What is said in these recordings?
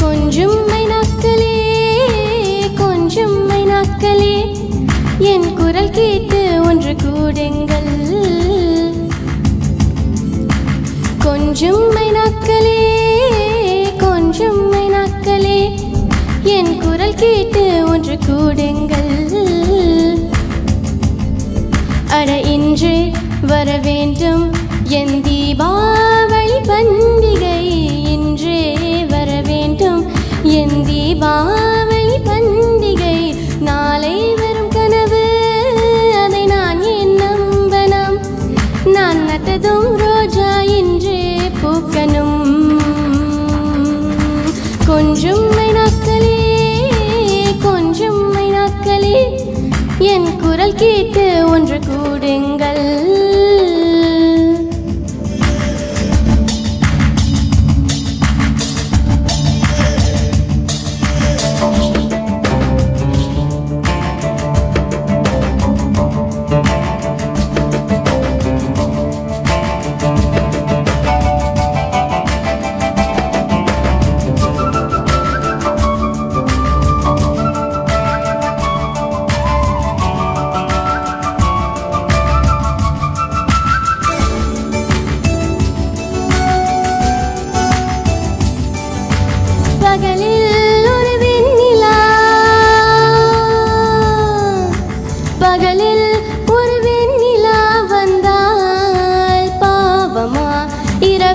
கொஞ்சம் மைனாக்களே கொஞ்சம் மைனாக்களே என் குரல் கேட்டு ஒன்று கூடுங்கள். கொஞ்சம் மைனாக்களே கொஞ்சம் மைனாக்களே என் குரல் கேட்டு ஒன்று கூடுங்கள். அட இன்று வர வேண்டும் எந்த கொஞ்சம் மைனாக்களே கொஞ்சம் மைனாக்களே. என் குரல் கேட்டு ஒன்று கூடுங்கள்.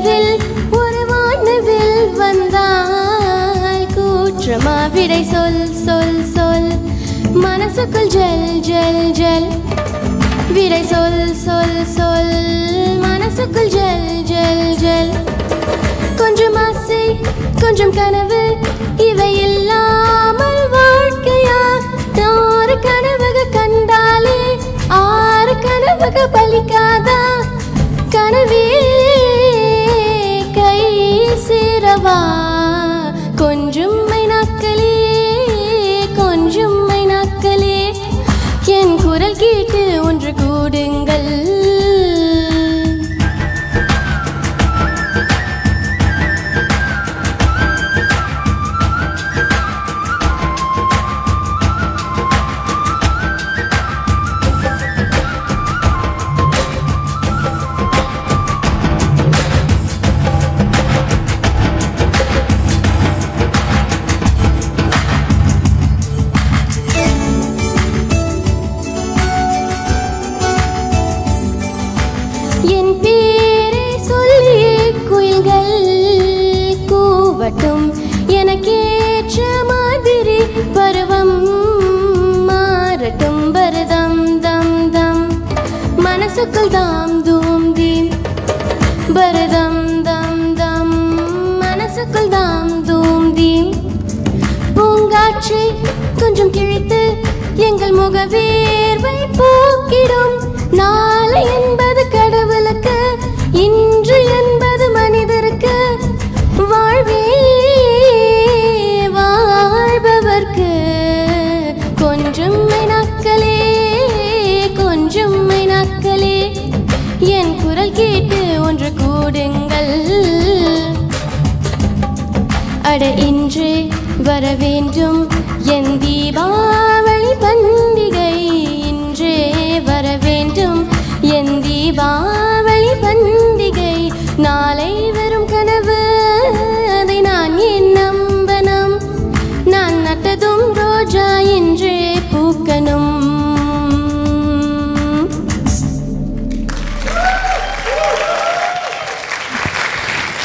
இரவில் ஒரு வானவில் வந்தால் கூற்றமா விடை சொல் சொல் சொல். மனசுக்குள் ஜல் ஜல் ஜல். விடை சொல் சொல் சொல். மனசுக்குள் ஜல் ஜல் ஜல். கொஞ்சம் ஆசை கொஞ்சம் கனவு இவ சேரவா கொஞ்சம் மைனாக்களே கொஞ்சம் மைனாக்களே என் குரல் கேட்டு ஒன்று கூடுங்கள். மனசுக்குள் தாம் தூம் தீம் பரதம் தம் தம் மனசுக்குள் தாம் தூம் தீம் கொஞ்சம் கிழித்து எங்கள் முகவேர்வை போக்கிடும். நாளை என்பது கடவுளுக்கு இன்று என் கேட்டு ஒன்று கூடுங்கள். அட இன்று வர வேண்டும் என் தீபாவளி பண்டிகை. இன்றே வர வேண்டும் என் தீபாவளி பண்டிகை.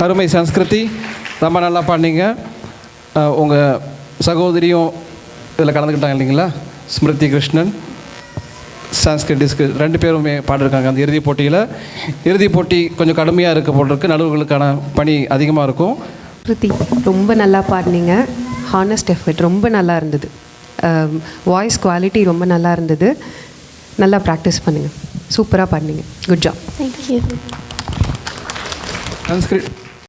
அருமை சன்ஸ்கிருதி ரொம்ப நல்லா பாடினீங்க. உங்கள் சகோதரியும் இதில் கலந்துக்கிட்டாங்க இல்லைங்களா? ஸ்மிருதி கிருஷ்ணன் சான்ஸ்கிரிட் டிஸ்க் ரெண்டு பேருமே பாடிருக்காங்க அந்த இறுதிப் போட்டியில். இறுதிப் போட்டி கொஞ்சம் கடுமையாக இருக்க போட்டிருக்கு நடுவர்களுக்கான பணி அதிகமாக இருக்கும். ஸ்ருதி ரொம்ப நல்லா பாடினீங்க. ஹானஸ்ட் எஃபர்ட் ரொம்ப நல்லா இருந்தது. வாய்ஸ் குவாலிட்டி ரொம்ப நல்லா இருந்தது. நல்லா ப்ராக்டிஸ் பண்ணுங்கள் சூப்பராக பாடினீங்க. Good job thank you Sanskrit